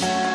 Bye.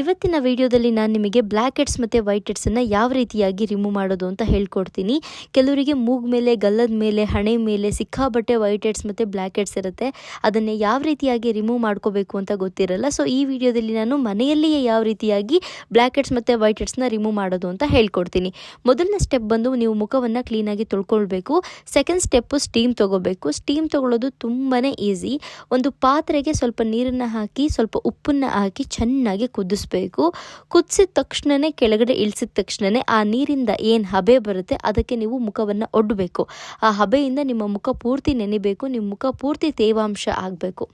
ಇವತ್ತಿನ ವಿಡಿಯೋದಲ್ಲಿ ನಾನು ನಿಮಗೆ ಬ್ಲ್ಯಾಕ್ ಹೆಡ್ಸ್ ಮತ್ತು ವೈಟ್ ಹೆಡ್ಸನ್ನು ಯಾವ ರೀತಿಯಾಗಿ ರಿಮೂವ್ ಮಾಡೋದು ಅಂತ ಹೇಳ್ಕೊಡ್ತೀನಿ. ಕೆಲವರಿಗೆ ಮೂಗ್ ಮೇಲೆ, ಗಲ್ಲದ ಮೇಲೆ, ಹಣೆ ಮೇಲೆ ಸಿಕ್ಕಾಬಟ್ಟೆ ವೈಟ್ ಹೆಡ್ಸ್ ಮತ್ತು ಬ್ಲ್ಯಾಕ್ ಹೆಡ್ಸ್ ಇರುತ್ತೆ. ಅದನ್ನೇ ಯಾವ ರೀತಿಯಾಗಿ ರಿಮೂವ್ ಮಾಡ್ಕೋಬೇಕು ಅಂತ ಗೊತ್ತಿರಲ್ಲ. ಸೊ ಈ ವಿಡಿಯೋದಲ್ಲಿ ನಾನು ಮನೆಯಲ್ಲಿಯೇ ಯಾವ ರೀತಿಯಾಗಿ ಬ್ಲ್ಯಾಕ್ ಹೆಡ್ಸ್ ಮತ್ತು ವೈಟ್ ಹೆಡ್ಸ್ನ ರಿಮೂವ್ ಮಾಡೋದು ಅಂತ ಹೇಳ್ಕೊಡ್ತೀನಿ. ಮೊದಲನೇ ಸ್ಟೆಪ್ ಬಂದು ನೀವು ಮುಖವನ್ನು ಕ್ಲೀನಾಗಿ ತೊಳ್ಕೊಳ್ಬೇಕು. ಸೆಕೆಂಡ್ ಸ್ಟೆಪ್ಪು ಸ್ಟೀಮ್ ತೊಗೋಬೇಕು. ಸ್ಟೀಮ್ ತೊಗೊಳ್ಳೋದು ತುಂಬಾ ಈಸಿ ಒಂದು ಪಾತ್ರೆಗೆ ಸ್ವಲ್ಪ ನೀರನ್ನು ಹಾಕಿ, ಸ್ವಲ್ಪ ಉಪ್ಪನ್ನು ಹಾಕಿ, ಚೆನ್ನಾಗಿ ಕುದಿಸ್ಬೇಕು ಕುದಿಸಿದ ತಕ್ಷಣವೇ ಕೆಳಗಡೆ ಇಳಿಸಿದ ತಕ್ಷಣವೇ ಆ ನೀರಿಂದ ಏನು ಹಬೆ ಬರುತ್ತೆ ಅದಕ್ಕೆ ನೀವು ಮುಖವನ್ನು ಒಡ್ಡಬೇಕು ಆ ಹಬೆಯಿಂದ ನಿಮ್ಮ ಮುಖ ಪೂರ್ತಿ ನೆನಿಬೇಕು, ನಿಮ್ಮ ಮುಖ ಪೂರ್ತಿ ತೇವಾಂಶ ಆಗಬೇಕು.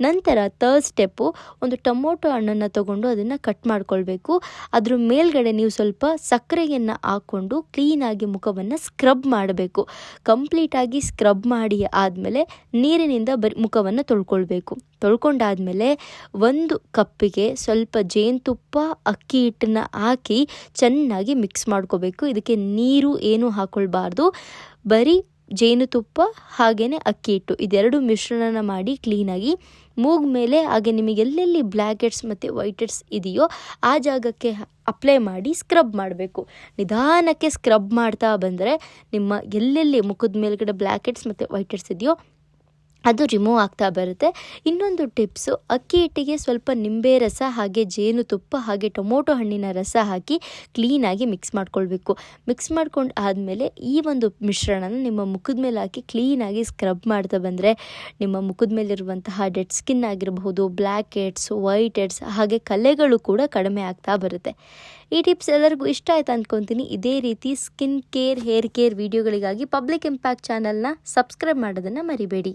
ನಂತರ ತರ್ಡ್ ಸ್ಟೆಪ್ಪು ಒಂದು ಟೊಮೊಟೊ ಹಣ್ಣನ್ನು ತಗೊಂಡು ಅದನ್ನು ಕಟ್ ಮಾಡ್ಕೊಳ್ಬೇಕು. ಅದ್ರ ಮೇಲ್ಗಡೆ ನೀವು ಸ್ವಲ್ಪ ಸಕ್ಕರೆಯನ್ನು ಹಾಕ್ಕೊಂಡು ಕ್ಲೀನಾಗಿ ಮುಖವನ್ನು ಸ್ಕ್ರಬ್ ಮಾಡಬೇಕು. ಕಂಪ್ಲೀಟಾಗಿ ಸ್ಕ್ರಬ್ ಮಾಡಿ ಆದಮೇಲೆ ನೀರಿನಿಂದ ಬರಿ ಮುಖವನ್ನು ತೊಳ್ಕೊಳ್ಬೇಕು. ತೊಳ್ಕೊಂಡಾದಮೇಲೆ ಒಂದು ಕಪ್ಪಿಗೆ ಸ್ವಲ್ಪ ಜೇನುತುಪ್ಪ, ಅಕ್ಕಿ ಹಿಟ್ಟನ್ನು ಹಾಕಿ ಚೆನ್ನಾಗಿ ಮಿಕ್ಸ್ ಮಾಡ್ಕೋಬೇಕು. ಇದಕ್ಕೆ ನೀರು ಏನೂ ಹಾಕ್ಕೊಳ್ಬಾರ್ದು ಬರೀ ಜೇನುತುಪ್ಪ ಹಾಗೆಯೇ ಅಕ್ಕಿ ಹಿಟ್ಟು. ಇದೆರಡು ಮಿಶ್ರಣನ ಮಾಡಿ ಕ್ಲೀನಾಗಿ ಮೂಗ್ ಮೇಲೆ ಹಾಗೆ ನಿಮಗೆ ಎಲ್ಲೆಲ್ಲಿ ಬ್ಲ್ಯಾಕೆಟ್ಸ್ ಮತ್ತು ವೈಟ್ ಹೆಡ್ಸ್ ಇದೆಯೋ ಆ ಜಾಗಕ್ಕೆ ಅಪ್ಲೈ ಮಾಡಿ ಸ್ಕ್ರಬ್ ಮಾಡಬೇಕು. ನಿಧಾನಕ್ಕೆ ಸ್ಕ್ರಬ್ ಮಾಡ್ತಾ ಬಂದರೆ ನಿಮ್ಮ ಎಲ್ಲೆಲ್ಲಿ ಮುಖದ ಮೇಲ್ಗಡೆ ಬ್ಲ್ಯಾಕೆಟ್ಸ್ ಮತ್ತು ವೈಟ್ ಹೆಡ್ಸ್ ಇದೆಯೋ ಅದು ರಿಮೂವ್ ಆಗ್ತಾ ಬರುತ್ತೆ. ಇನ್ನೊಂದು ಟಿಪ್ಸು ಅಕ್ಕಿ ಹಿಟ್ಟಿಗೆ ಸ್ವಲ್ಪ ನಿಂಬೆ ರಸ, ಹಾಗೆ ಜೇನುತುಪ್ಪ ಹಾಗೆ ಟೊಮೊಟೊ ಹಣ್ಣಿನ ರಸ ಹಾಕಿ ಕ್ಲೀನಾಗಿ ಮಿಕ್ಸ್ ಮಾಡ್ಕೊಳ್ಬೇಕು. ಮಿಕ್ಸ್ ಮಾಡ್ಕೊಂಡು ಆದಮೇಲೆ ಈ ಒಂದು ಮಿಶ್ರಣನ ನಿಮ್ಮ ಮುಖದ ಮೇಲೆ ಹಾಕಿ ಕ್ಲೀನಾಗಿ ಸ್ಕ್ರಬ್ ಮಾಡ್ತಾ ಬಂದರೆ ನಿಮ್ಮ ಮುಖದ ಮೇಲಿರುವಂತಹ ಡೆಡ್ ಸ್ಕಿನ್ ಆಗಿರಬಹುದು ಬ್ಲ್ಯಾಕ್ ಹೆಡ್ಸ್ ವೈಟ್ ಹೆಡ್ಸ್ ಹಾಗೆ ಕಲೆಗಳು ಕೂಡ ಕಡಿಮೆ ಆಗ್ತಾ ಬರುತ್ತೆ. ಈ ಟಿಪ್ಸ್ ಎಲ್ಲರಿಗೂ ಇಷ್ಟ ಆಯ್ತು ಅಂದ್ಕೊತೀನಿ ಇದೇ ರೀತಿ ಸ್ಕಿನ್ ಕೇರ್ ಹೇರ್ ಕೇರ್ ವಿಡಿಯೋಗಳಿಗಾಗಿ ಪಬ್ಲಿಕ್ ಇಂಪ್ಯಾಕ್ಟ್ ಚಾನಲ್ನ ಸಬ್ಸ್ಕ್ರೈಬ್ ಮಾಡೋದನ್ನು ಮರಿಬೇಡಿ.